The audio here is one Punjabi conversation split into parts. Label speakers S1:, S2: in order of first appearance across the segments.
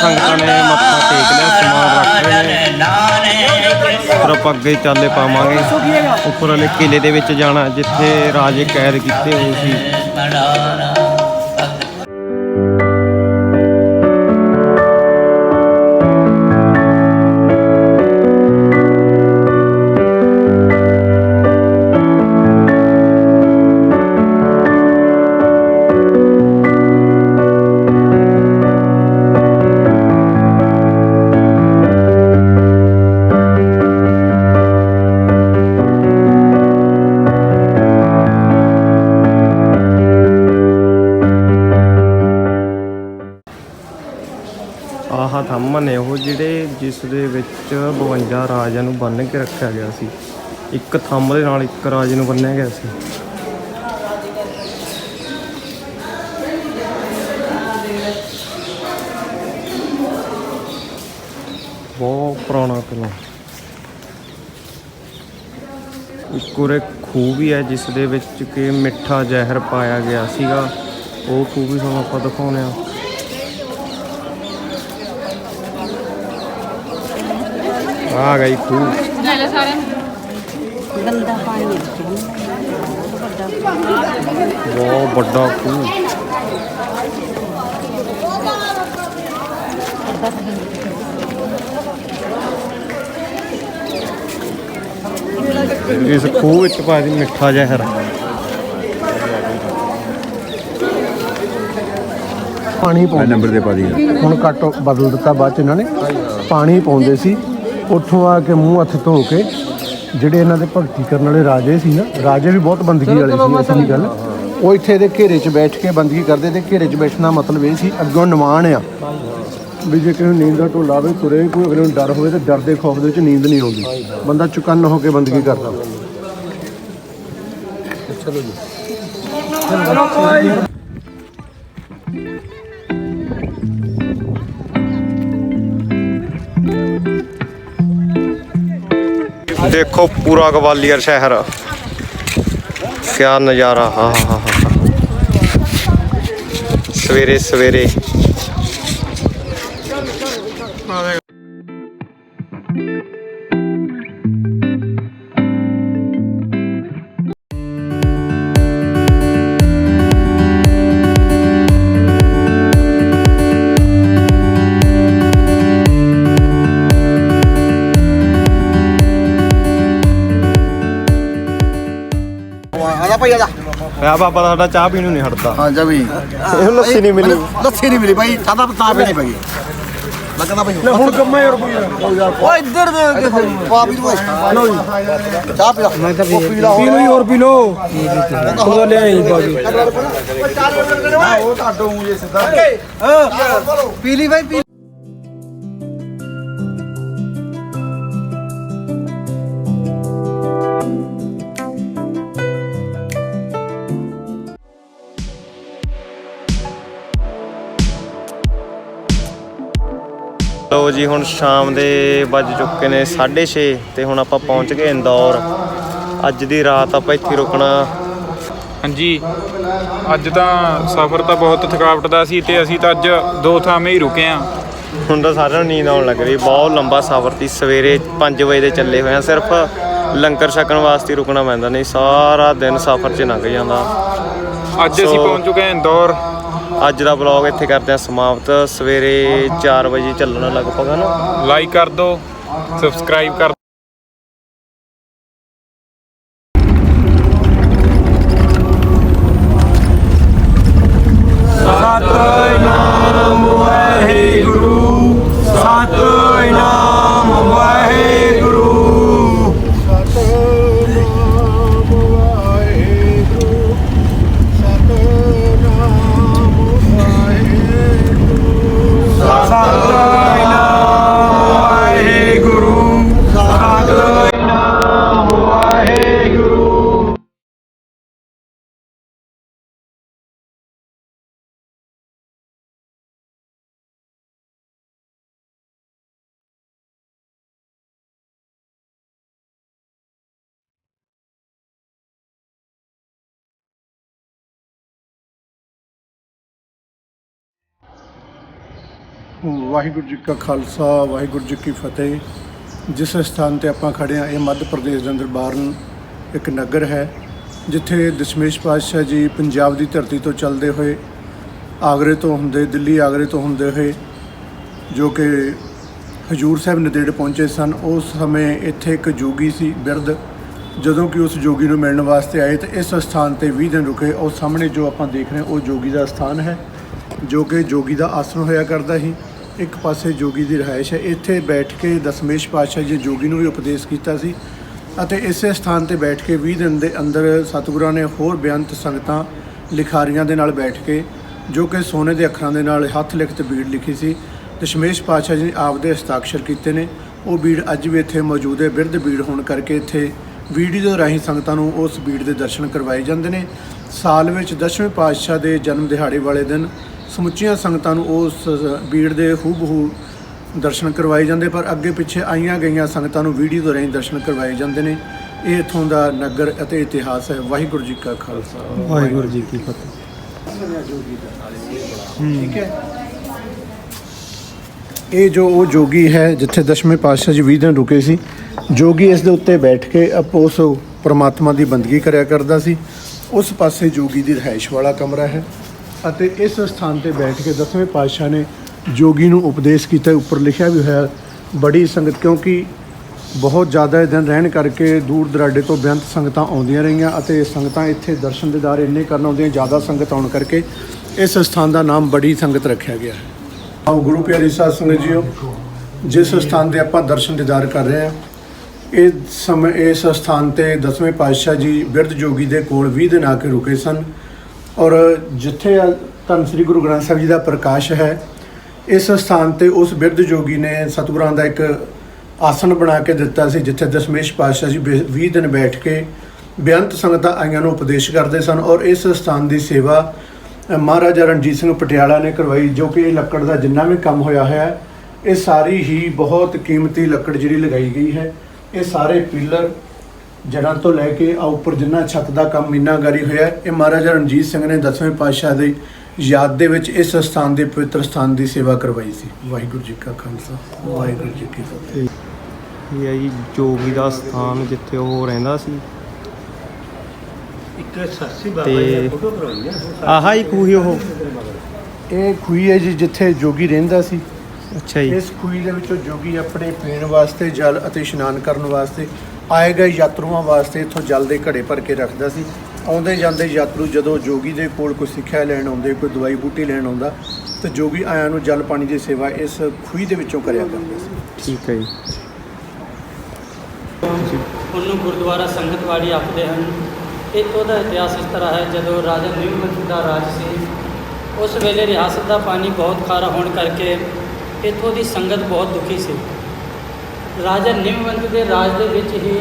S1: ਸੰਗਤਾਂ ਨੇ ਮੱਥਾ ਟੇਕ ਲਿਆ, ਸਮਾਨ ਰੱਖ ਰਹੇ ਨੇ ਫਿਰ ਆਪਾਂ ਅੱਗੇ ਚਾਲੇ ਪਾਵਾਂਗੇ। ਉੱਪਰ ਵਾਲੇ ਕਿਲੇ ਦੇ ਵਿੱਚ ਜਾਣਾ, ਜਿੱਥੇ ਰਾਜੇ ਕੈਦ ਕੀਤੇ ਹੋਏ ਸੀ। ਜਿਸ ਦੇ ਵਿੱਚ 52 ਰਾਜਿਆਂ ਨੂੰ ਬੰਨ੍ਹ ਕੇ ਰੱਖਿਆ ਗਿਆ ਸੀ। ਇੱਕ ਥੰਮ ਦੇ ਨਾਲ ਇੱਕ ਰਾਜੇ ਨੂੰ ਬੰਨਿਆ ਗਿਆ ਸੀ। ਬਹੁਤ ਪੁਰਾਣਾ ਕਿਲਾ ਇੱਕ ਉਰੇ ਖੂਹ ਵੀ ਹੈ, ਜਿਸ ਦੇ ਵਿੱਚ ਕਿ ਮਿੱਠਾ ਜ਼ਹਿਰ ਪਾਇਆ ਗਿਆ ਸੀਗਾ। ਉਹ ਖੂਹ ਵੀ ਤੁਹਾਨੂੰ ਆਪਾਂ ਦਿਖਾਉਂਦੇ ਆ ਆ ਗਈ ਖੂਹ
S2: ਗੰਦਾ ਪਾਣੀ ਹੈ। ਬਹੁਤ ਵੱਡਾ
S1: ਬਹੁਤ ਵੱਡਾ ਖੂਹ ਇਸ ਖੂਹ ਵਿੱਚ ਭਾਜੀ ਮਿੱਠਾ ਜ਼ਹਿਰ
S3: ਪਾਣੀ ਪਾਉਂਦੇ
S4: ਨੰਬਰ ਦੇ ਪਾ ਦੀ।
S3: ਹੁਣ ਕੱਟ ਬਦਲ ਦਿੱਤਾ ਬਾਅਦ ਚ ਇਹਨਾਂ ਨੇ। ਪਾਣੀ ਪਾਉਂਦੇ ਸੀ। ਉੱਥੋਂ ਆ ਕੇ ਮੂੰਹ ਹੱਥ ਧੋ ਕੇ ਜਿਹੜੇ ਇਹਨਾਂ ਦੇ ਭਗਤੀ ਕਰਨ ਵਾਲੇ ਰਾਜੇ ਸੀ ਨਾ ਰਾਜੇ ਵੀ ਬਹੁਤ ਬੰਦਗੀ ਵਾਲੇ ਸੀ ਅਸਲੀ ਗੱਲ। ਉਹ ਇੱਥੇ ਦੇ ਘੇਰੇ 'ਚ ਬੈਠ ਕੇ ਬੰਦਗੀ ਕਰਦੇ ਤੇ ਘੇਰੇ 'ਚ ਬੈਠਣਾ ਮਤਲਬ ਇਹ ਸੀ ਅੱਗੋਂ ਨਿਮਾਣ ਆ। ਵੀ ਜੇ ਕਿਸੇ ਨੂੰ ਨੀਂਦ ਦਾ ਢੋਲਾ ਆਵੇ ਤੁਰੇ ਕੋਈ ਅਗਲੇ ਨੂੰ ਡਰ ਹੋਵੇ ਤੇ ਡਰ ਦੇ ਖੌਫ ਦੇ ਵਿੱਚ ਨੀਂਦ ਨਹੀਂ ਆਉਂਦੀ। ਬੰਦਾ ਚੁਕੰਨ ਹੋ ਕੇ ਬੰਦਗੀ ਕਰਦਾ। ਚਲੋ ਜੀ।
S1: ਦੇਖੋ ਪੂਰਾ ਗਵਾਲੀਅਰ ਸ਼ਹਿਰ। ਕਿਆ ਨਜ਼ਾਰਾ ਹਾ ਹਾ ਹਾ ਹਾ ਸਵੇਰੇ ਸਵੇਰੇ।
S5: ਆਦਾ ਭਾਈ ਆਦਾ
S1: ਆ ਬਾਬਾ ਸਾਡਾ ਚਾਹ ਪੀਣ ਨੂੰ ਨਹੀਂ ਹਟਦਾ।
S5: ਹਾਂ ਜਾ ਵੀ।
S1: ਇਹਨੂੰ ਲੱਸੀ ਨਹੀਂ ਮਿਲੀ।
S5: ਲੱਸੀ ਨਹੀਂ ਮਿਲੀ ਭਾਈ ਸਾਦਾ ਤਾਂ ਪੀਣੀ ਪਈ ਲੱਗਦਾ ਭਾਈ
S3: ਹੁਣ ਕੰਮੇ ਯਾਰ
S5: ਓ ਇੱਧਰ ਦੇ ਪਾ ਵੀ ਤੂੰ ਲੋ ਜੀ। ਚਾਹ ਪੀ ਲਾ। ਮੈਂ ਤਾਂ ਪੀ ਲਾ
S3: ਪੀ ਲਓ ਹੋਰ ਪੀ ਲਓ। ਉਹਦਾ ਲਿਆਈ ਬਾਜੀ
S5: ਉਹ ਤੁਹਾਡੋਂ ਜੇ ਸਿੱਧਾ। ਪੀ ਲਈ ਭਾਈ ਪੀ
S1: ਲੋ ਜੀ ਹੁਣ ਸ਼ਾਮ ਦੇ ਵੱਜ ਚੁੱਕੇ ਨੇ 6:30 ਤੇ ਹੁਣ ਆਪਾਂ ਪਹੁੰਚ ਗਏ ਇੰਦੌਰ। ਅੱਜ ਦੀ ਰਾਤ ਆਪਾਂ ਇੱਥੇ ਰੁਕਣਾ।
S6: ਹਾਂਜੀ ਅੱਜ ਤਾਂ ਸਫ਼ਰ ਤਾਂ ਬਹੁਤ ਥਕਾਵਟ ਦਾ ਸੀ ਤੇ ਅਸੀਂ ਤਾਂ ਅੱਜ ਦੋ ਥਾਵੇਂ ਹੀ ਰੁਕੇ ਆ
S1: ਹੁਣ ਤਾਂ ਸਾਰਿਆਂ ਨੂੰ ਨੀਂਦ ਆਉਣ ਲੱਗ ਰਹੀ ਬਹੁਤ ਲੰਬਾ ਸਫ਼ਰ ਸੀ ਸਵੇਰੇ 5 ਵਜੇ ਦੇ ਚੱਲੇ ਹੋਏ ਆ ਸਿਰਫ ਲੰਗਰ ਛਕਣ ਵਾਸਤੇ ਰੁਕਣਾ ਪੈਂਦਾ ਨਹੀਂ ਸਾਰਾ ਦਿਨ ਸਫ਼ਰ 'ਚ ਲੰਘ ਜਾਂਦਾ।
S6: ਅੱਜ ਅਸੀਂ ਪਹੁੰਚ ਚੁੱਕੇ ਹਾਂ ਇੰਦੌਰ।
S1: ਅੱਜ ਦਾ ਵਲੌਗ ਇੱਥੇ ਕਰਦੇ ਆ ਸਮਾਪਤ। ਸਵੇਰੇ 4 ਵਜੇ ਚੱਲਣਾ ਲਗਭਗ ਹਨਾ?
S6: ਲਾਈਕ ਕਰ ਦਿਓ ਸਬਸਕ੍ਰਾਈਬ ਕਰ ਸਤ
S3: ਵਾਹਿਗੁਰੂ ਜੀ ਕਾ ਖਾਲਸਾ, ਵਾਹਿਗੁਰੂ ਜੀ ਕੀ ਫਤਿਹ। ਜਿਸ ਸਥਾਨ ਤੇ ਆਪਾਂ ਖੜੇ ਹਾਂ, ਇਹ ਮੱਧ ਪ੍ਰਦੇਸ਼ ਦੇ ਅੰਦਰ ਬਾਰਨ ਇੱਕ ਨਗਰ ਹੈ, ਜਿੱਥੇ ਦਸ਼ਮੇਸ਼ ਪਾਤਸ਼ਾਹ ਜੀ ਪੰਜਾਬ ਦੀ ਧਰਤੀ ਤੋਂ ਚੱਲਦੇ ਹੋਏ, ਆਗਰੇ ਤੋਂ ਹੁੰਦੇ, ਦਿੱਲੀ ਆਗਰੇ ਤੋਂ ਹੁੰਦੇ ਹੋਏ, ਜੋ ਕਿ ਹਜੂਰ ਸਾਹਿਬ ਨਦੇੜ ਪਹੁੰਚੇ ਸਨ, ਉਸ ਸਮੇਂ ਇੱਥੇ ਇੱਕ ਜੋਗੀ ਸੀ, ਬਿਰਧ। ਜਦੋਂ ਕਿ ਉਸ ਜੋਗੀ ਨੂੰ ਮਿਲਣ ਵਾਸਤੇ ਆਏ, ਤਾਂ ਇਸ ਸਥਾਨ ਤੇ 20 ਦਿਨ ਰੁਕੇ। ਉਹ ਸਾਹਮਣੇ ਜੋ ਆਪਾਂ ਦੇਖ ਰਹੇ ਹਾਂ, ਉਹ ਜੋਗੀ ਦਾ ਸਥਾਨ ਹੈ, ਜੋ ਕਿ ਜੋਗੀ ਦਾ ਆਸਣ ਹੋਇਆ ਕਰਦਾ ਸੀ। ਇੱਕ ਪਾਸੇ ਜੋਗੀ ਦੀ ਰਿਹਾਇਸ਼ ਹੈ। ਇੱਥੇ ਬੈਠ ਕੇ ਦਸਮੇਸ਼ ਪਾਤਸ਼ਾਹ ਜੀ ਜੋਗੀ ਨੂੰ ਵੀ ਉਪਦੇਸ਼ ਕੀਤਾ ਸੀ ਅਤੇ ਇਸੇ ਸਥਾਨ ਤੇ ਬੈਠ ਕੇ 20 ਦਿਨ ਦੇ ਅੰਦਰ ਸਤਿਗੁਰਾਂ ਨੇ ਹੋਰ ਬੇਅੰਤ ਸੰਗਤਾਂ ਲਿਖਾਰੀਆਂ ਦੇ ਨਾਲ ਬੈਠ ਕੇ, ਜੋ ਕਿ ਸੋਨੇ ਦੇ ਅੱਖਰਾਂ ਦੇ ਨਾਲ ਹੱਥ ਲਿਖਤ ਬੀੜ ਲਿਖੀ ਸੀ। ਦਸ਼ਮੇਸ਼ ਪਾਤਸ਼ਾਹ ਜੀ ਨੇ ਆਪਦੇ ਹਸਤਾਖਰ ਕੀਤੇ ਨੇ। ਉਹ ਬੀੜ ਅੱਜ ਵੀ ਇੱਥੇ ਮੌਜੂਦ ਹੈ। ਬਿਰਧ ਬੀੜ ਹੋਣ ਕਰਕੇ ਇੱਥੇ ਵੀਡੀਓ ਰਾਹੀਂ ਸੰਗਤਾਂ ਨੂੰ ਉਸ ਬੀੜ ਦੇ ਦਰਸ਼ਨ ਕਰਵਾਏ ਜਾਂਦੇ ਨੇ। ਸਾਲ ਵਿੱਚ ਦਸਵੇਂ ਪਾਤਸ਼ਾਹ ਦੇ ਜਨਮ ਦਿਹਾੜੇ ਵਾਲੇ ਦਿਨ ਸਮੁੱਚੀਆਂ ਸੰਗਤਾਂ ਨੂੰ ਉਸ ਬੀੜ ਦੇ ਹੂਬਹੂ ਦਰਸ਼ਨ ਕਰਵਾਏ ਜਾਂਦੇ ਪਰ ਅੱਗੇ ਪਿੱਛੇ ਆਈਆਂ ਗਈਆਂ ਸੰਗਤਾਂ ਨੂੰ ਵੀਡੀਓ ਦੇ ਰਾਹੀਂ ਦਰਸ਼ਨ ਕਰਵਾਏ ਜਾਂਦੇ ਨੇ। ਇਹ ਇੱਥੋਂ ਦਾ ਨਗਰ ਅਤੇ ਇਤਿਹਾਸ ਹੈ। ਵਾਹਿਗੁਰੂ ਜੀ ਕਾ ਖਾਲਸਾ।
S1: ਵਾਹਿਗੁਰੂ ਜੀ ਕੀ ਫਤਿਹ।
S3: ਠੀਕ ਹੈ। ਇਹ ਜੋ ਉਹ ਜੋਗੀ ਹੈ ਜਿੱਥੇ ਦਸ਼ਵੇਂ ਪਾਤਸ਼ਾਹ ਜੀ 20 ਦਿਨ ਰੁਕੇ ਸੀ ਜੋਗੀ ਇਸ ਦੇ ਉੱਤੇ ਬੈਠ ਕੇ ਉਸ ਪ੍ਰਮਾਤਮਾ ਦੀ ਬੰਦਗੀ ਕਰਿਆ ਕਰਦਾ ਸੀ। ਉਸ ਪਾਸੇ ਜੋਗੀ ਦੀ ਰਿਹਾਇਸ਼ ਵਾਲਾ ਕਮਰਾ ਹੈ। ਅਤੇ ਇਸ ਸਥਾਨ ਤੇ ਬੈਠ ਕੇ ਦਸਵੇਂ ਪਾਤਸ਼ਾਹ ਨੇ ਜੋਗੀ ਨੂੰ ਉਪਦੇਸ਼ ਕੀਤਾ, ਉੱਪਰ ਲਿਖਿਆ ਵੀ ਹੋਇਆ, ਬੜੀ ਸੰਗਤ, ਕਿਉਂਕਿ ਬਹੁਤ ਜ਼ਿਆਦਾ ਦਿਨ ਰਹਿਣ ਕਰਕੇ ਦੂਰ ਦਰਾਡੇ ਤੋਂ ਬੇਅੰਤ ਸੰਗਤਾਂ ਆਉਂਦੀਆਂ ਰਹੀਆਂ ਅਤੇ ਸੰਗਤਾਂ ਇੱਥੇ ਦਰਸ਼ਨ ਦੇਦਾਰ ਇੰਨੇ ਕਰਨ ਆਉਂਦੀਆਂ, ਜ਼ਿਆਦਾ ਸੰਗਤ ਆਉਣ ਕਰਕੇ ਇਸ ਸਥਾਨ ਦਾ ਨਾਮ ਬੜੀ ਸੰਗਤ ਰੱਖਿਆ ਗਿਆ ਹੈ। ਆਓ ਗੁਰੂ ਪਿਆਰੀ ਸਾਧ ਸੰਗਤ ਜੀਓ, ਜਿਸ ਸਥਾਨ ਤੇ ਆਪਾਂ ਦਰਸ਼ਨ ਦੀਦਾਰ ਕਰ ਰਹੇ ਹਾਂ, ਇਹ ਸਮੇਂ, ਇਸ ਸਥਾਨ ਤੇ ਦਸਵੇਂ ਪਾਤਸ਼ਾਹ ਜੀ ਬਿਰਧ ਜੋਗੀ ਦੇ ਕੋਲ 20 ਦਿਨ ਆ ਕੇ ਰੁਕੇ ਸਨ। ਔਰ ਜਿੱਥੇ ਧੰਨ ਸ੍ਰੀ ਗੁਰੂ ਗ੍ਰੰਥ ਸਾਹਿਬ ਜੀ ਦਾ ਪ੍ਰਕਾਸ਼ ਹੈ, ਇਸ ਸਥਾਨ ਤੇ ਉਸ ਬਿਰਧ ਜੋਗੀ ਨੇ ਸਤਿਗੁਰਾਂ ਦਾ ਇੱਕ ਆਸਣ ਬਣਾ ਕੇ ਦਿੱਤਾ ਸੀ, ਜਿੱਥੇ ਦਸ਼ਮੇਸ਼ ਪਾਤਸ਼ਾਹ ਜੀ ਬੇ- 20 ਦਿਨ ਬੈਠ ਕੇ ਬੇਅੰਤ ਸੰਗਤਾਂ ਆਈਆਂ ਨੂੰ ਉਪਦੇਸ਼ ਕਰਦੇ ਸਨ ਔਰ ਇਸ ਸਥਾਨ ਦੀ ਸੇਵਾ ਮਹਾਰਾਜਾ ਰਣਜੀਤ ਸਿੰਘ ਪਟਿਆਲਾ ਨੇ ਕਰਵਾਈ, ਜੋ ਕਿ ਇਹ ਲੱਕੜ ਦਾ ਜਿੰਨਾ ਵੀ ਕੰਮ ਹੋਇਆ ਹੋਇਆ ਹੈ ਇਹ ਸਾਰੀ ਹੀ ਬਹੁਤ ਕੀਮਤੀ ਲੱਕੜ ਜਿਹੜੀ ਲਗਾਈ ਗਈ ਹੈ, ਇਹ ਸਾਰੇ ਪਿੱਲਰ ਜੜ੍ਹਾਂ ਤੋਂ ਲੈ ਕੇ ਆ ਉੱਪਰ ਜਿੰਨਾ ਛੱਤ ਦਾ ਕੰਮ ਮੀਨਾਗਾਰੀ ਹੋਇਆ ਹੈ, ਇਹ ਮਹਾਰਾਜਾ ਰਣਜੀਤ ਸਿੰਘ ਨੇ ਦਸਵੇਂ ਪਾਤਸ਼ਾਹ ਦੀ ਯਾਦ ਦੇ ਵਿੱਚ ਇਸ ਸਥਾਨ ਦੇ ਪਵਿੱਤਰ ਸਥਾਨ ਦੀ ਸੇਵਾ ਕਰਵਾਈ ਸੀ। ਵਾਹਿਗੁਰੂ ਜੀ ਕਾ ਖਾਲਸਾ ਵਾਹਿਗੁਰੂ ਜੀ ਕੀ ਫਤਿਹ।
S1: ਇਹ ਹੈ ਜੀ ਜੋਗੀ ਦਾ ਸਥਾਨ ਜਿੱਥੇ ਉਹ ਰਹਿੰਦਾ ਸੀ।
S3: ਇੱਕ ਸਰਸੀ
S1: ਤੇ ਆਹਾ ਹੀ ਖੂਹੀ ਉਹ।
S3: ਇਹ ਖੂਹੀ ਹੈ ਜੀ ਜਿੱਥੇ ਜੋਗੀ ਰਹਿੰਦਾ ਸੀ।
S1: ਅੱਛਾ ਜੀ।
S3: ਇਸ ਖੂਹੀ ਦੇ ਵਿੱਚੋਂ ਜੋਗੀ ਆਪਣੇ ਪੀਣ ਵਾਸਤੇ ਜਲ ਅਤੇ ਇਸ਼ਨਾਨ ਕਰਨ ਵਾਸਤੇ ਆਏ ਗਏ ਯਾਤਰੂਆਂ ਵਾਸਤੇ ਇੱਥੋਂ ਜਲ ਦੇ ਘੜੇ ਭਰ ਕੇ ਰੱਖਦਾ ਸੀ। ਆਉਂਦੇ ਜਾਂਦੇ ਯਾਤਰੂ ਜਦੋਂ ਜੋਗੀ ਦੇ ਕੋਲ ਕੋਈ ਸਿੱਖਿਆ ਲੈਣ ਆਉਂਦੇ ਕੋਈ ਦਵਾਈ ਬੂਟੀ ਲੈਣ ਆਉਂਦਾ ਤੇ ਜੋਗੀ ਆਇਆਂ ਨੂੰ ਜਲ ਪਾਣੀ ਦੀ ਸੇਵਾ ਇਸ ਖੂਹੀ ਦੇ ਵਿੱਚੋਂ ਕਰਿਆ ਕਰਦਾ ਸੀ।
S1: ਠੀਕ ਹੈ ਜੀ।
S4: ਉਹਨੂੰ ਗੁਰਦੁਆਰਾ ਸੰਗਤਵਾੜੀ ਆਖਦੇ ਹਨ। ਇੱਥੋਂ ਦਾ ਇਤਿਹਾਸ ਇਸ ਤਰ੍ਹਾਂ ਹੈ ਜਦੋਂ ਰਾਜਾ ਨਿਰਮਲ ਦਾ ਰਾਜ ਸੀ ਉਸ ਵੇਲੇ ਰਿਆਸਤ ਦਾ ਪਾਣੀ ਬਹੁਤ ਖਾਰਾ ਹੋਣ ਕਰਕੇ ਇੱਥੋਂ ਦੀ ਸੰਗਤ ਬਹੁਤ ਦੁਖੀ ਸੀ। ਰਾਜਾ ਨਿਮਵੰਤ ਦੇ ਰਾਜ ਦੇ ਵਿੱਚ ਹੀ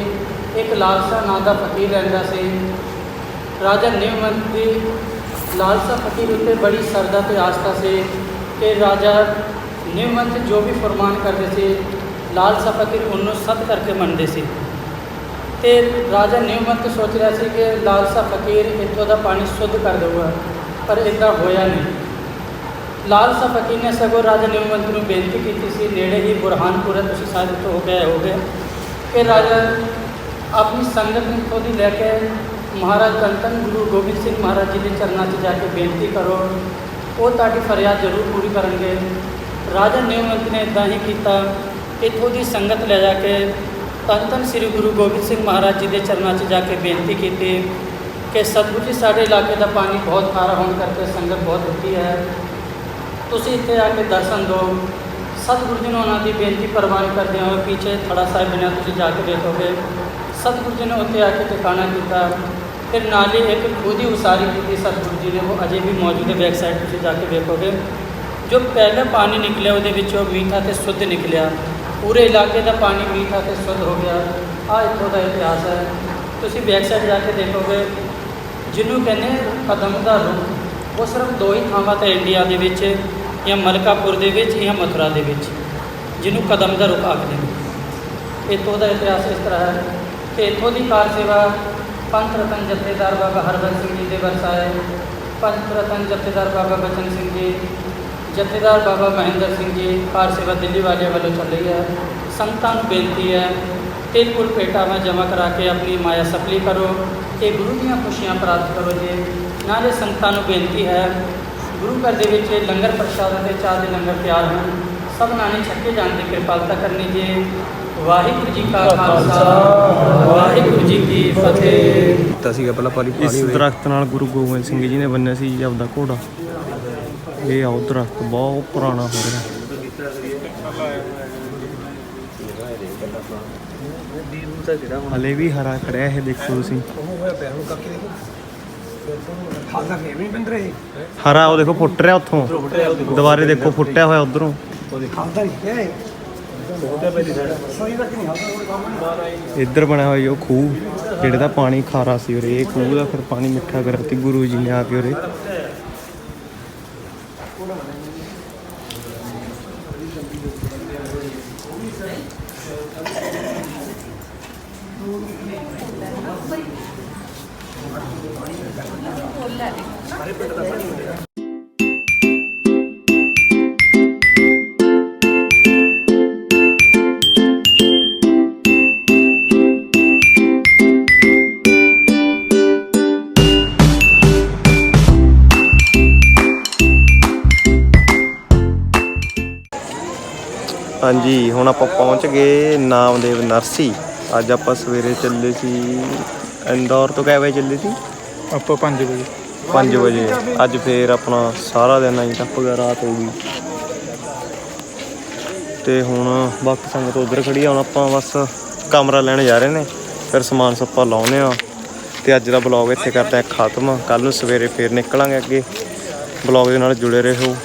S4: ਇੱਕ ਲਾਲਸਾ ਨਾਂ ਦਾ ਫਕੀਰ ਰਹਿੰਦਾ ਸੀ। ਰਾਜਾ ਨਿਮਵੰਤ ਦੀ ਲਾਲਸਾ ਫਕੀਰ ਉੱਤੇ ਬੜੀ ਸਰਦਾ ਤੇ ਆਸਥਾ ਸੀ ਕਿ ਰਾਜਾ ਨਿਮਵੰਤ ਜੋ ਵੀ ਫਰਮਾਨ ਕਰਦੇ ਸੀ, ਲਾਲਸਾ ਫਕੀਰ ਉਹਨੂੰ ਸਤ ਕਰਕੇ ਮੰਨਦੇ ਸੀ। ਤੇ ਰਾਜਾ ਨਿਮਵੰਤ ਸੋਚ ਰਿਹਾ ਸੀ ਕਿ ਲਾਲਸਾ ਫਕੀਰ ਇੱਥੋਂ ਦਾ ਪਾਣੀ ਸ਼ੁੱਧ ਕਰ ਦੇਊਗਾ, ਪਰ ਇੱਦਾਂ ਹੋਇਆ ਨਹੀਂ। ਲਾਲ ਫਕੀਰ ਨੇ ਸਗੋਂ ਰਾਜਾ ਨਿਮਵੰਤ ਨੂੰ ਬੇਨਤੀ ਕੀਤੀ ਸੀ, ਨੇੜੇ ਹੀ ਬੁਰਹਾਨਪੁਰ ਹੈ ਤੁਸੀਂ ਸ਼ਾਇਦ ਇੱਥੋਂ ਹੋ ਗਏ ਹੋਗੇ ਕਿ ਰਾਜਾ ਆਪਣੀ ਸੰਗਤ ਨੂੰ ਇੱਥੋਂ ਦੀ ਲੈ ਕੇ ਮਹਾਰਾਜ ਧੰਨ ਧੰਨ ਗੁਰੂ ਗੋਬਿੰਦ ਸਿੰਘ ਮਹਾਰਾਜ ਜੀ ਦੇ ਚਰਨਾਂ 'ਚ ਜਾ ਕੇ ਬੇਨਤੀ ਕਰੋ, ਉਹ ਤੁਹਾਡੀ ਫਰਿਆਦ ਜ਼ਰੂਰ ਪੂਰੀ ਕਰਨਗੇ। ਰਾਜਾ ਨਿਮਵੰਤ ਨੇ ਇਦਾਂ ਹੀ ਕੀਤਾ, ਇੱਥੋਂ ਦੀ ਸੰਗਤ ਲੈ ਜਾ ਕੇ ਤਨ ਧੰਨ ਸ੍ਰੀ ਗੁਰੂ ਗੋਬਿੰਦ ਸਿੰਘ ਮਹਾਰਾਜ ਜੀ ਦੇ ਚਰਨਾਂ 'ਚ ਜਾ ਕੇ ਬੇਨਤੀ ਕੀਤੀ ਕਿ ਸਤਿਗੁਰੂ ਜੀ, ਸਾਡੇ ਇਲਾਕੇ ਦਾ ਪਾਣੀ ਬਹੁਤ ਖਾਰਾ ਹੋਣ ਕਰਕੇ ਸੰਗਤ ਬਹੁਤ ਦੁਖੀ ਹੈ। ਤੁਸੀਂ ਇੱਥੇ ਆ ਕੇ ਦਰਸ਼ਨ ਦਿਓ। ਸਤਿਗੁਰੂ ਜੀ ਨੂੰ ਉਹਨਾਂ ਦੀ ਬੇਨਤੀ ਪ੍ਰਵਾਨ ਕਰਦੇ ਹੋ। ਪਿੱਛੇ ਥੜਾ ਸਾਹਿਬ ਬਣਿਆ ਤੁਸੀਂ ਜਾ ਕੇ ਦੇਖੋਗੇ। ਸਤਿਗੁਰੂ ਜੀ ਨੇ ਉੱਥੇ ਆ ਕੇ ਟਿਕਾਣਾ ਕੀਤਾ। ਫਿਰ ਨਾਲ ਹੀ ਇੱਕ ਖੁਦ ਹੀ ਉਸਾਰੀ ਕੀਤੀ ਸਤਿਗੁਰੂ ਜੀ ਨੇ। ਉਹ ਅਜੇ ਵੀ ਮੌਜੂਦ ਹੈ, ਬੈਕ ਸਾਈਡ ਤੁਸੀਂ ਜਾ ਕੇ ਵੇਖੋਗੇ ਜੋ ਪਹਿਲਾ ਪਾਣੀ ਨਿਕਲਿਆ, ਉਹਦੇ ਵਿੱਚੋਂ ਮੀਠਾ ਤੇ ਸ਼ੁੱਧ ਨਿਕਲਿਆ। ਪੂਰੇ ਇਲਾਕੇ ਦਾ ਪਾਣੀ ਮੀਠਾ ਤੇ ਸ਼ੁੱਧ ਹੋ ਗਿਆ। ਆ ਇੱਥੋਂ ਦਾ ਇਤਿਹਾਸ ਹੈ। ਤੁਸੀਂ ਬੈਕ ਸਾਈਡ ਜਾ ਕੇ ਦੇਖੋਗੇ। ਜਿਹਨੂੰ ਕਹਿੰਦੇ ਕਦਮ ਦਾ ਰੂਪ ਉਹ ਸਿਰਫ ਦੋ ਹੀ ਥਾਵਾਂ ਤੇ ਇੰਡੀਆ ਦੇ ਵਿੱਚ ਜਾਂ ਮਲਕਾਪੁਰ ਦੇ ਵਿੱਚ ਜਾਂ ਮਥੁਰਾ ਦੇ ਵਿੱਚ, ਜਿਹਨੂੰ ਕਦਮ ਦਾ ਰੁੱਖ ਆਖਦੇ ਨੇ। ਇੱਥੋਂ ਦਾ ਇਤਿਹਾਸ ਇਸ ਤਰ੍ਹਾਂ ਹੈ ਕਿ ਇੱਥੋਂ ਦੀ ਕਾਰ ਸੇਵਾ ਪੰਥ ਰਤਨ ਜਥੇਦਾਰ ਬਾਬਾ ਹਰਬੰਸ ਸਿੰਘ ਜੀ ਦੇ ਵਰਸਾਏ ਪੰਥ ਰਤਨ ਜਥੇਦਾਰ ਬਾਬਾ ਬਚਨ ਸਿੰਘ ਜੀ, ਜਥੇਦਾਰ ਬਾਬਾ ਮਹਿੰਦਰ ਸਿੰਘ ਜੀ ਕਾਰ ਸੇਵਾ ਦਿੱਲੀ ਵਾਲਿਆਂ ਵੱਲੋਂ ਚੱਲ ਰਹੀ ਹੈ। ਸੰਗਤਾਂ ਨੂੰ ਬੇਨਤੀ ਹੈ ਤਿਲ ਕੁਲ ਪੇਟਾਵਾਂ ਜਮ੍ਹਾਂ ਕਰਾ ਕੇ ਆਪਣੀ ਮਾਇਆ ਸਫਲੀ ਕਰੋ, ਤੇ ਗੁਰੂ ਦੀਆਂ ਖੁਸ਼ੀਆਂ ਪ੍ਰਾਪਤ ਕਰੋ ਜੀ। ਨਾਲੇ ਸੰਗਤਾਂ ਨੂੰ ਬੇਨਤੀ ਹੈ ਗੁਰੂ ਘਰ ਦੇ ਵਿੱਚ ਲੰਗਰ ਪ੍ਰਸ਼ਾਦ ਅਤੇ ਚਾਹ ਦੇ ਲੰਗਰ ਤਿਆਰ ਹਨ ਸਭਨਾਂ ਨੇ ਛੱਕੇ ਜਾਣ ਦੀ ਕਿਰਪਾਲਤਾ ਕਰਨੀ ਜੀ। ਵਾਹਿਗੁਰੂ ਜੀ ਕਾ ਖਾਲਸਾ ਵਾਹਿਗੁਰੂ ਜੀ ਕੀ ਫਤਿਹ।
S1: ਦਿੱਤਾ ਸੀਗਾ ਪਹਿਲਾਂ ਪਾਣੀ ਇਸ ਦਰਖਤ ਨਾਲ ਗੁਰੂ ਗੋਬਿੰਦ ਸਿੰਘ ਜੀ ਨੇ ਬੰਨਿਆ ਸੀ ਜੀ ਆਪਦਾ ਘੋੜਾ। ਇਹ ਆਉ ਦਰਖਤ ਬਹੁਤ ਪੁਰਾਣਾ ਹੋ ਰਿਹਾ। ਹਲੇ ਵੀ ਹਰਾ ਖੜਿਆ ਇਹ ਦੇਖੋ ਤੁਸੀਂ। ਹਰਾ, ਉਹ ਦੇਖੋ ਫੁੱਟ ਰਿਹਾ ਉੱਥੋਂ। ਦੁਬਾਰੇ ਦੇਖੋ, ਫੁੱਟਿਆ ਹੋਇਆ ਉਧਰੋਂ। ਇੱਧਰ ਬਣਿਆ ਹੋਇਆ ਉਹ ਖੂਹ, ਜਿਹੜੇ ਦਾ ਪਾਣੀ ਖਾਰਾ ਸੀ ਉਰੇ। ਇਹ ਖੂਹ ਦਾ ਫਿਰ ਪਾਣੀ ਮਿੱਠਾ ਕਰਿਆ ਗੁਰੂ ਜੀ ਨੇ ਆ ਕੇ ਉਰੇ। ਹਾਂਜੀ ਹੁਣ ਆਪਾਂ ਪਹੁੰਚ ਗਏ ਨਾਮਦੇਵ ਨਰਸੀ। ਅੱਜ ਆਪਾਂ ਸਵੇਰੇ ਚੱਲੇ ਸੀ ਇੰਦੌਰ ਤੋਂ ਕਿੰਨੇ ਵਜੇ ਚੱਲੇ ਸੀ?
S6: ਆਪਾਂ 5 ਵਜੇ।
S1: 5 ਵਜੇ। ਅੱਜ ਫੇਰ ਆਪਣਾ ਸਾਰਾ ਦਿਨ ਟੱਪ ਗਿਆ ਰਾਤ ਹੋ ਗਈ। ਤੇ ਹੁਣ ਬਾਕੀ ਸੰਗਤ ਉਧਰ ਖੜੀ ਆ ਹੁਣ ਆਪਾਂ ਬਸ ਕਮਰਾ ਲੈਣ ਜਾ ਰਹੇ ਨੇ ਫਿਰ ਸਮਾਨ ਸੱਪਾ ਲਾਉਨੇ ਆ। ਤੇ ਅੱਜ ਦਾ ਬਲੌਗ ਇੱਥੇ ਕਰਦੇ ਆ ਖਤਮ। ਕੱਲ ਨੂੰ ਸਵੇਰੇ ਫੇਰ ਨਿਕਲਾਂਗੇ ਅੱਗੇ। ਬਲੌਗ ਦੇ ਨਾਲ ਜੁੜੇ ਰਹੋ।